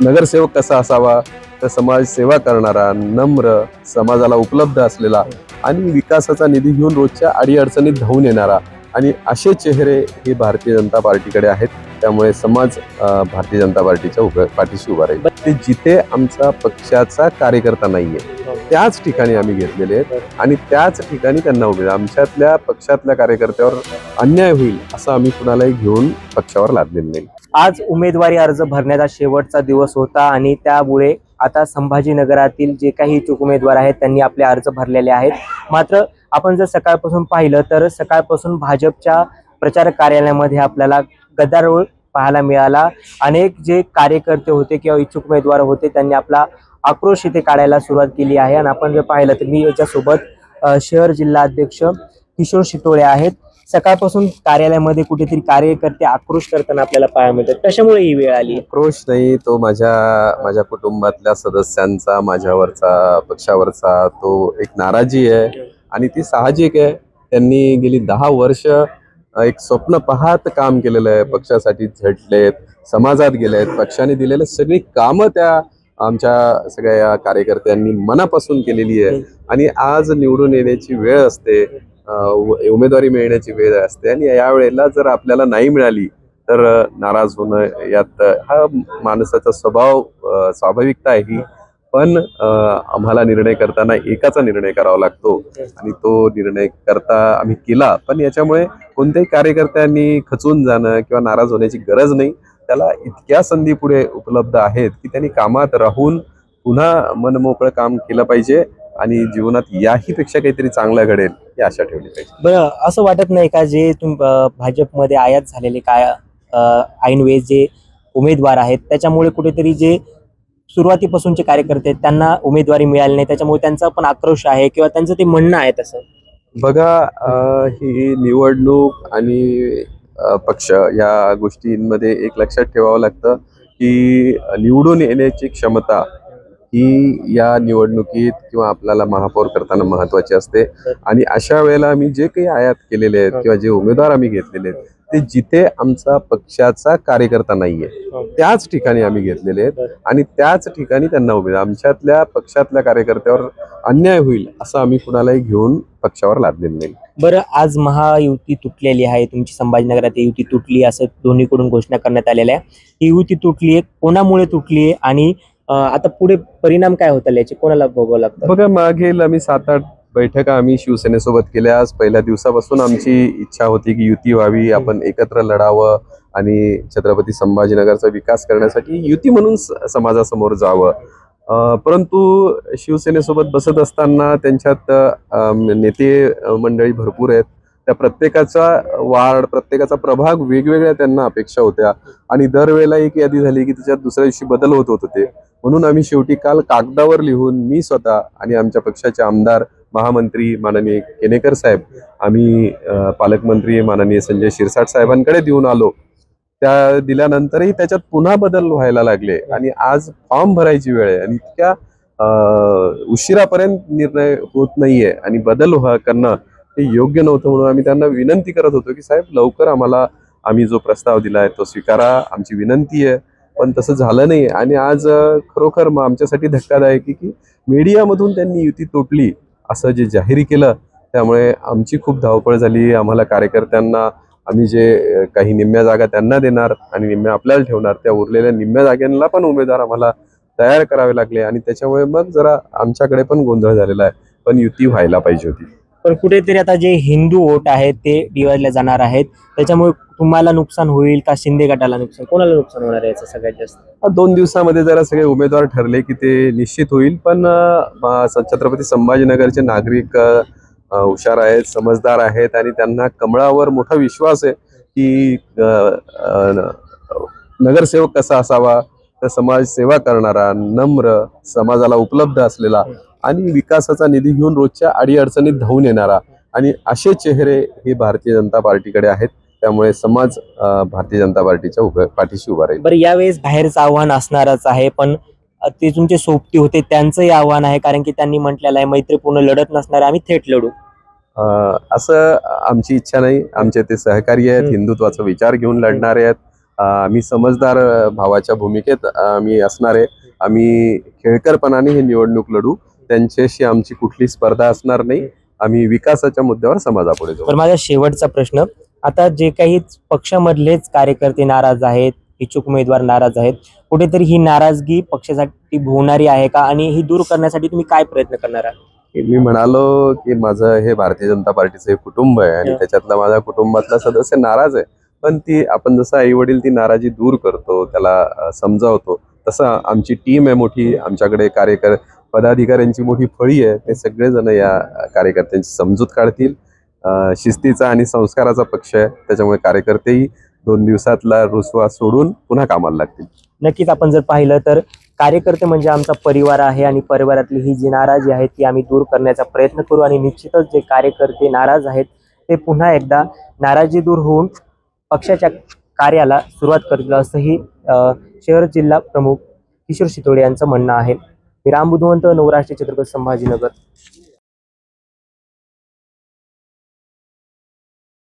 नगरसेवक कसा असावा तर समाज सेवा करणारा नम्र समाजाला उपलब्ध असलेला आणि विकासाचा निधी घेऊन रोजच्या अडीअडचणीत धावून येणारा आणि असे चेहरे हे भारतीय जनता पार्टीकडे आहेत. त्यामुळे समाज भारतीय जनता पार्टीच्या उभ्या पाठीशी उभा राहील. ते जिथे आमचा पक्षाचा कार्यकर्ता नाहीये त्याच ठिकाणी आम्ही घेतलेले आहेत आणि त्याच ठिकाणी त्यांना उभे आमच्यातल्या पक्षातल्या कार्यकर्त्यावर अन्याय होईल असं आम्ही कुणालाही घेऊन पक्षावर लादलेलं नाही. आज उमेदवारी अर्ज भरण्याचा शेवटचा दिवस होता आणि त्यामुळे आता संभाजीनगरातील जे काही इच्छुक उमेदवार आहेत त्यांनी आपले अर्ज भरलेले आहेत. मात्र आपण जर सकाळपासून पाहिलं तर सकाळपासून भाजपच्या प्रचार कार्यालयामध्ये आपल्याला गदारोळ पाहायला मिळाला. अनेक जे कार्यकर्ते होते किंवा इच्छुक उमेदवार होते त्यांनी आपला आक्रोश इथे काढायला सुरुवात केली आहे. आणि आपण जर पाहिलं तर मी याच्यासोबत शहर जिल्हा अध्यक्ष किशोर शितोळे आहेत. सकाळपासून कार्यालयामध्ये कुठेतरी कार्यकर्ते आक्रोश करताना आपल्याला पाहायला मिळतात. कशामुळे ही वेळ आली? आक्रोश नाही तो माझ्या माझ्या कुटुंबातल्या सदस्यांचा माझ्यावरचा पक्षावरचा तो एक नाराजी आहे. आणि ती साहजिक आहे. त्यांनी गेली दहा वर्ष एक स्वप्न पाहत काम केलेलं आहे. पक्षासाठी झटलेत समाजात गेलेत. पक्षाने दिलेले सगळी कामं त्या आमच्या सगळ्या या कार्यकर्त्यांनी मनापासून केलेली आहे. आणि आज निवडून येण्याची वेळ असते उमेदवारी मिळण्याची वेळ असते. आणि या वेळेला जर आपल्याला नाही मिळाली तर नाराज होणं यात हा माणसाचा स्वभाव स्वाभाविकता आहे. ही पण आम्हाला निर्णय करताना एकाचा निर्णय करावा लागतो. आणि तो निर्णय करता आम्ही केला पण याच्यामुळे कोणत्याही कार्यकर्त्यांनी खचून जाणं किंवा नाराज होण्याची गरज नाही. त्याला इतक्या संधी पुढे उपलब्ध आहेत की त्यांनी कामात राहून पुन्हा मनमोकळं काम केलं पाहिजे आणि जीवनात याही पेक्षा काहीतरी चांगलं घडेल ही आशा ठेवली पाहिजे. बरं असं वाटत नाही का जे तुम भाजपमध्ये आयात झालेले काय अ, ऐनवेळेस जे उमेदवार आहेत त्याच्यामुळे कुठेतरी जे सुरुवातीपासूनचे कार्यकर्ते आहेत त्यांना उमेदवारी मिळाली नाही त्याच्यामुळे त्यांचा पण आक्रोश आहे किंवा त्यांचं ते म्हणणं आहे तसं. बघा अ, ही निवडणूक आणि अ, पक्ष या गोष्टींमध्ये एक लक्षात ठेवावं लागतं की निवडून येण्याची क्षमता ही या निवडणुकीत किंवा आपल्याला महापौर करताना महत्वाची असते. आणि अशा वेळेला आम्ही जे काही आयात केलेले आहेत किंवा जे उमेदवार आम्ही घेतलेले आहेत ते जिथे आमचा पक्षाचा कार्यकर्ता नाहीये त्याच ठिकाणी आम्ही घेतलेले आहेत आणि त्याच ठिकाणी त्यांना उभे आमच्यातल्या पक्षातल्या कार्यकर्त्यावर अन्याय होईल असं आम्ही कुणालाही घेऊन पक्षावर लादलेलं नाही. बरं आज महायुती तुटलेली आहे तुमची संभाजीनगरात ही युती तुटली असं दोन्हीकडून घोषणा करण्यात आलेल्या आहे. ही युती तुटली आहे कोणामुळे तुटली आहे आणि आता पुढे परिणाम काय होतील याचे कोणाला भोगावं लागतं? बघा मागील आम्ही सात आठ बैठका आम्ही शिवसेनेसोबत केल्या. आज पहिल्या दिवसापासून आमची इच्छा होती की युती व्हावी. आपण एकत्र लढावं आणि छत्रपती संभाजीनगरचा विकास करण्यासाठी युती म्हणून समाजासमोर जावं. परंतु शिवसेनेसोबत बसत असताना त्यांच्यात नेते मंडळी भरपूर आहेत. त्या प्रत्येकाचा वार्ड प्रत्येकाचा प्रभाग वेगवेगळ्या त्यांना अपेक्षा होत्या. आणि दरवेळेला एक यादी झाली की त्याच्यात दुसऱ्या दिवशी बदल होत होते. म्हणून आम्ही शेवटी काल कागदावर लिहून मी स्वतः आणि आमच्या पक्षाचे आमदार महामंत्री माननीय केनेकर साहेब आम्ही पालकमंत्री माननीय संजय शिरसाट साहेबांकडे देऊन आलो. त्या दिल्यानंतरही त्याच्यात पुन्हा बदल व्हायला लागले आणि आज फॉर्म भरायची वेळ आहे आणि इतक्या उशिरापर्यंत निर्णय होत नाहीये आणि बदल करणं हे योग्य नव्हतं म्हणून आम्ही त्यांना विनंती करत होतो की साहेब लवकर आम्हाला आम्ही जो प्रस्ताव दिला आहे तो स्वीकारा आमची विनंती आहे. पण तसं झालं नाही आणि आज खरोखर मग आमच्यासाठी धक्कादायक आहे की मीडियामधून त्यांनी युती तुटली असं जे जाहीर केलं त्यामुळे आमची खूप धावपळ झाली. आम्हाला कार्यकर्त्यांना आम्ही जे काही निम्म्या जागा त्यांना देणार आणि निम्म्या आपल्याला ठेवणार त्या उरलेल्या निम्म्या जागांना पण उमेदवार आम्हाला तयार करावे लागले. आणि त्याच्यामुळे मग जरा आमच्याकडे पण गोंधळ झालेला आहे. पण युती व्हायला पाहिजे होती. पण कुठेतरी आता जे हिंदू वोट आहेत ते डिवाइडला जाणार आहेत. त्याच्यामुळे तुम्हाला नुकसान होईल का शिंदे गटाला नुकसान? कोणाला नुकसान होणार आहे याचं सगळ्यात जास्त? दोन दिवसामध्ये जरा सगळे उमेदवार ठरले की ते निश्चित होईल पण छत्रपती संभाजीनगरचे नागरिक हुशार आहेत समजदार आहेत आणि त्यांना कमळावर मोठा विश्वास आहे की नगरसेवक कसा असावा तर समाज सेवा करणारा नम्र समाजाला उपलब्ध असलेला आणि विकासाचा निधी घेऊन रोजच्या अडीअडचणीत धावून येणारा आणि असे चेहरे हे भारतीय जनता पार्टीकडे आहेत. त्यामुळे समाज भारतीय जनता पार्टीच्या उभ्या पाठीशी उभा राहील. बरं यावेळेस बाहेरचं आव्हान असणारच आहे पण ते तुमचे सोबती होते त्यांचंही आव्हान आहे कारण की त्यांनी म्हटलेलं आहे मैत्रीपूर्ण लढत नसणार आम्ही थेट लढू. असं आमची इच्छा नाही. आमचे ते सहकारी आहेत. हिंदुत्वाचा विचार घेऊन लढणारे आहेत. आम्ही समजदार भावाच्या भूमिकेत आम्ही असणार आहे. आम्ही खेळकरपणाने ही निवडणूक लढू. त्यांच्याशी आमची कुठली स्पर्धा असणार नाही. आम्ही विकासाच्या मुद्द्यावर समाजापुढे जाऊ. तर माझा शेवटचा प्रश्न आता जे काही पक्षामधलेच कार्यकर्ते नाराज आहेत इच्छुक उमेदवार नाराज आहेत कुठेतरी ही नाराजगी पक्षासाठी भोवणारी आहे का? आणि ही दूर करण्यासाठी तुम्ही काय प्रयत्न करणार आहात? मी म्हणालो की माझं हे भारतीय जनता पार्टीचं हे कुटुंब आहे आणि. त्याच्यातला माझ्या कुटुंबातला सदस्य नाराज आहे. पण ती आपण जसं आई वडील ती नाराजी दूर करतो त्याला समजावतो तसं आमची टीम आहे मोठी. आमच्याकडे कार्यकर पदाधिकाऱ्यांची मोठी फळी आहे. ते सगळेजण या कार्यकर्त्यांची समजूत काढतील. शिस्तीचा आणि संस्काराचा पक्ष आहे. त्याच्यामुळे कार्यकर्तेही दोन दिवसातला रुसवा सोडून पुन्हा कामाला लागतील. नक्कीच आपण जर पाहिलं तर कार्यकर्ते म्हणजे आमचा परिवार आहे आणि परिवारातली ही जी नाराजी आहे ती आम्ही दूर करण्याचा प्रयत्न करू आणि निश्चितच जे कार्यकर्ते नाराज आहेत ते पुन्हा एकदा नाराजी दूर होऊन पक्षाच्या कार्याला सुरुवात करतील असंही शहर जिल्हा प्रमुख किशोर शितोडे यांचं म्हणणं आहे. राम बुधवंत छत्रपती संभाजीनगर.